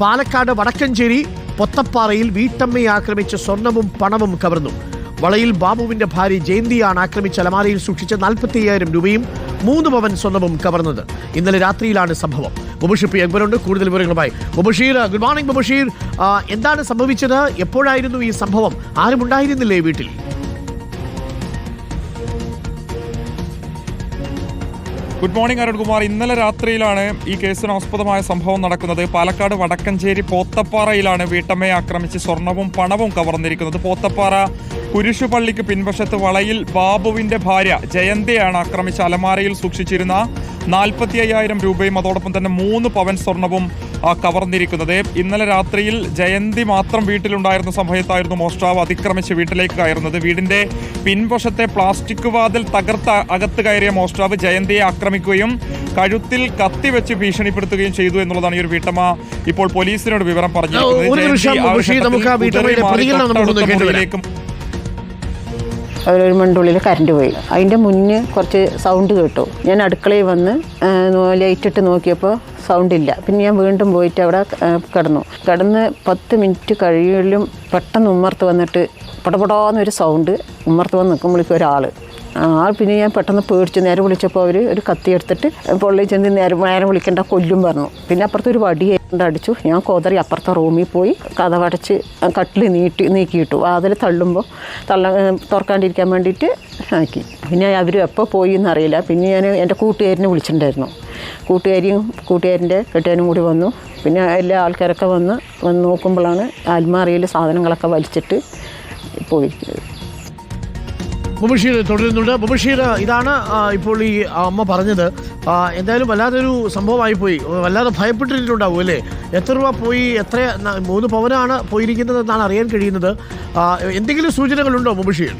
പാലക്കാട് വടക്കഞ്ചേരി പൊത്തപ്പാറയിൽ വീട്ടമ്മയെ ആക്രമിച്ച് സ്വർണവും പണവും കവർന്നു. വളയിൽ ബാബുവിന്റെ ഭാര്യ ജയന്തിയാണ് ആക്രമിച്ച അലമാരയിൽ സൂക്ഷിച്ച നാൽപ്പത്തി അയ്യായിരം രൂപയും മൂന്ന് പവൻ സ്വർണവും കവർന്നത്. ഇന്നലെ രാത്രിയിലാണ് സംഭവം. മുബഷീർ പി അക്ബറുണ്ട്. കൂടുതൽ വിവരങ്ങളുമായി മുബഷീർ ഗുഡ് മോർണിംഗ് മുബഷീർ എന്താണ് സംഭവിച്ചത്? എപ്പോഴായിരുന്നു ഈ സംഭവം? ആരും ഉണ്ടായിരുന്നില്ലേ വീട്ടിൽ? ഗുഡ് മോർണിംഗ് അരുൺകുമാർ ഇന്നലെ രാത്രിയിലാണ് ഈ കേസിന് ആസ്പദമായ സംഭവം നടക്കുന്നത്. പാലക്കാട് വടക്കഞ്ചേരി പോത്തപ്പാറയിലാണ് വീട്ടമ്മയെ ആക്രമിച്ച് സ്വർണവും പണവും കവർന്നിരിക്കുന്നത്. പോത്തപ്പാറ കുരിശുപള്ളിക്ക് പിൻവശത്ത് വളയിൽ ബാബുവിന്റെ ഭാര്യ ജയന്തിയാണ് ആക്രമിച്ച് അലമാരയിൽ സൂക്ഷിച്ചിരുന്ന നാൽപ്പത്തി അയ്യായിരം രൂപയും അതോടൊപ്പം തന്നെ മൂന്ന് പവൻ സ്വർണവും കവർന്നിരിക്കുന്നത്. ഇന്നലെ രാത്രിയിൽ ജയന്തി മാത്രം വീട്ടിലുണ്ടായിരുന്ന സമയത്തായിരുന്നു മോഷ്ടാവ് അതിക്രമിച്ച് വീട്ടിലേക്ക് കയറുന്നത്. വീടിന്റെ പിൻവശത്തെ പ്ലാസ്റ്റിക് വാതിൽ തകർത്ത അകത്ത് കയറിയ മോഷ്ടാവ് ജയന്തിയെ ആക്രമിക്കുകയും കഴുത്തിൽ കത്തി വെച്ച് ഭീഷണിപ്പെടുത്തുകയും ചെയ്തു എന്നുള്ളതാണ് ഈ ഒരു വീട്ടമ്മ ഇപ്പോൾ പോലീസിനോട് വിവരം പറഞ്ഞിരിക്കുന്നത്. ഒരു മണ്ടുള്ളിൽ കറണ്ട് പോയി. അതിന്റെ മുന്നേ കുറച്ച് സൗണ്ട് കേട്ടു. ഞാൻ അടുക്കളയിൽ വന്ന് ലൈറ്റിട്ട് നോക്കിയപ്പോൾ സൗണ്ട് ഇല്ല. പിന്നെ ഞാൻ വീണ്ടും പോയിട്ട് അവിടെ കിടന്നു. കിടന്ന് പത്ത് മിനിറ്റ് കഴിയലും പെട്ടെന്ന് ഉമ്മർത്ത് വന്നിട്ട് പടപടാന്നൊരു സൗണ്ട് ഉമ്മർത്ത് വന്ന് നിൽക്കുമ്പോഴേക്കും ഒരാൾ ആൾ പിന്നെ ഞാൻ പെട്ടെന്ന് പേടിച്ചു നേരെ വിളിച്ചപ്പോൾ അവർ ഒരു കത്തി എടുത്തിട്ട് പൊള്ളി ചെന്ന് നേരെ നേരെ വിളിക്കേണ്ട കൊല്ലും പറഞ്ഞു. പിന്നെ അപ്പുറത്ത് ഒരു വടി അടിച്ചു. ഞാൻ കോതറി അപ്പുറത്തെ റൂമിൽ പോയി കഥവടച്ച് കട്ടിൽ നീട്ടി നീക്കിയിട്ടു. അതിൽ തള്ളുമ്പോൾ തള്ള തുറക്കാണ്ടിരിക്കാൻ വേണ്ടിയിട്ട് ആക്കി. പിന്നെ അവർ എപ്പോൾ പോയി എന്നറിയില്ല. പിന്നെ ഞാൻ എന്റെ കൂട്ടുകാരിനെ വിളിച്ചിട്ടുണ്ടായിരുന്നു. കൂട്ടുകാരിയും കൂട്ടുകാരിന്റെ കെട്ടിയാനും കൂടി വന്നു. പിന്നെ എല്ലാ ആൾക്കാരൊക്കെ വന്ന് വന്ന് നോക്കുമ്പോഴാണ് അൽമാറിയിൽ സാധനങ്ങളൊക്കെ വലിച്ചിട്ട് പോയിരിക്കുന്നത് മുബഷീർ തുടരുന്നുണ്ട്. മുബഷീർ ഇതാണ് ഇപ്പോൾ ഈ അമ്മ പറഞ്ഞത്. എന്തായാലും വല്ലാതൊരു സംഭവമായി പോയി. വല്ലാതെ ഭയപ്പെട്ടിട്ടുണ്ടാവും അല്ലേ? എത്ര രൂപ പോയി എത്ര മൂന്ന് പവനാണ് പോയിരിക്കുന്നത് എന്നാണ് അറിയാൻ കഴിയുന്നത്. എന്തെങ്കിലും സൂചനകളുണ്ടോ മുബഷീർ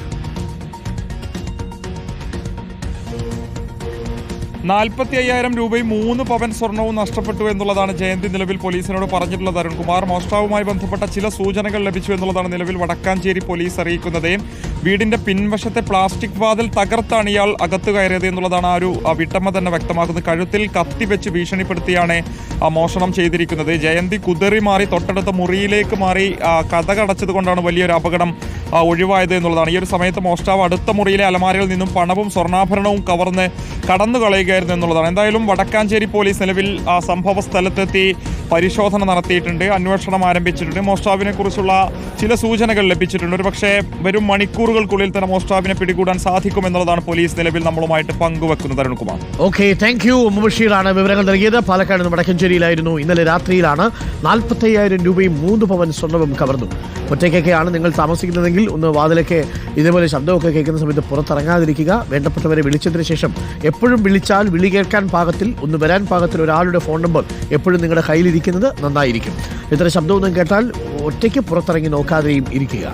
നാൽപ്പത്തി അയ്യായിരം രൂപയും മൂന്ന് പവൻ സ്വർണവും നഷ്ടപ്പെട്ടു എന്നുള്ളതാണ് ജയന്തി നിലവിൽ പോലീസിനോട് പറഞ്ഞിട്ടുള്ളത്. അരുൺകുമാർ മോഷ്ടാവുമായി ബന്ധപ്പെട്ട ചില സൂചനകൾ ലഭിച്ചു എന്നുള്ളതാണ് നിലവിൽ വടക്കാഞ്ചേരി പോലീസ് അറിയിക്കുന്നത്. വീടിന്റെ പിൻവശത്തെ പ്ലാസ്റ്റിക് വാതിൽ തകർത്താണ് ഇയാൾ അകത്ത് കയറിയത് എന്നുള്ളതാണ് ആ ഒരു വിട്ടമ്മ തന്നെ വ്യക്തമാക്കുന്നത്. കഴുത്തിൽ കത്തി വെച്ച് ഭീഷണിപ്പെടുത്തിയാണ് മോഷണം ചെയ്തിരിക്കുന്നത്. ജയന്തി കുതറി മാറി തൊട്ടടുത്ത മുറിയിലേക്ക് മാറി കഥകടച്ചത് കൊണ്ടാണ് വലിയൊരു അപകടം ഒഴിവായത് എന്നുള്ളതാണ്. ഈ ഒരു സമയത്ത് മോഷ്ടാവ് അടുത്ത മുറിയിലെ അലമാരയിൽ നിന്നും പണവും സ്വർണാഭരണവും കവർന്ന് കടന്നു കളയുകയായിരുന്നു എന്നുള്ളതാണ്. എന്തായാലും വടക്കാഞ്ചേരി പോലീസ് നിലവിൽ സംഭവ സ്ഥലത്തെത്തി. പരിശോധന നടത്തിയിട്ടുണ്ട് അന്വേഷണം ആരംഭിച്ചിട്ടുണ്ട്. മോസ്റ്റാഫിനെ കുറിച്ചുള്ള ചില സൂചനകൾ ലഭിച്ചിട്ടുണ്ട്. ഒരു പക്ഷേ വരും മണിക്കൂറുകൾക്കുള്ളിൽ തന്നെ മോസ്റ്റാഫിനെ പിടികൂടാൻ സാധിക്കുമെന്നുള്ളതാണ് പോലീസ് നിലവിൽ നമ്മളുമായിട്ട് പങ്കുവെക്കുന്നത് അരുൺകുമാർ. ഓക്കെ താങ്ക് യു മുബഷീറാണ് വിവരങ്ങൾ നൽകിയത്. പാലക്കാട് നിന്ന് വടക്കഞ്ചേരിയിലായിരുന്നു. ഇന്നലെ രാത്രിയിലാണ് നാൽപ്പത്തയ്യായിരം രൂപയും മൂന്ന് പവൻ സ്വർണവും കവർന്നു. ഒറ്റയ്ക്കൊക്കെയാണ് നിങ്ങൾ താമസിക്കുന്നതെങ്കിൽ ഒന്ന് വാതിലൊക്കെ ഇതേപോലെ ശബ്ദമൊക്കെ കേൾക്കുന്ന സമയത്ത് പുറത്തിറങ്ങാതിരിക്കുക. വേണ്ടപ്പെട്ടവരെ വിളിച്ചതിന് ശേഷം എപ്പോഴും വിളിച്ചാൽ വിളി കേൾക്കാൻ പാകത്തിൽ ഒന്ന് വരാൻ പാകത്തിൽ ഒരാളുടെ ഫോൺ നമ്പർ എപ്പോഴും നിങ്ങളുടെ കയ്യിലിരിക്കുന്നത് നന്നായിരിക്കും. ഇത്ര ശബ്ദമൊന്നും കേട്ടാൽ ഒറ്റയ്ക്ക് പുറത്തിറങ്ങി നോക്കാതെയും ഇരിക്കുക.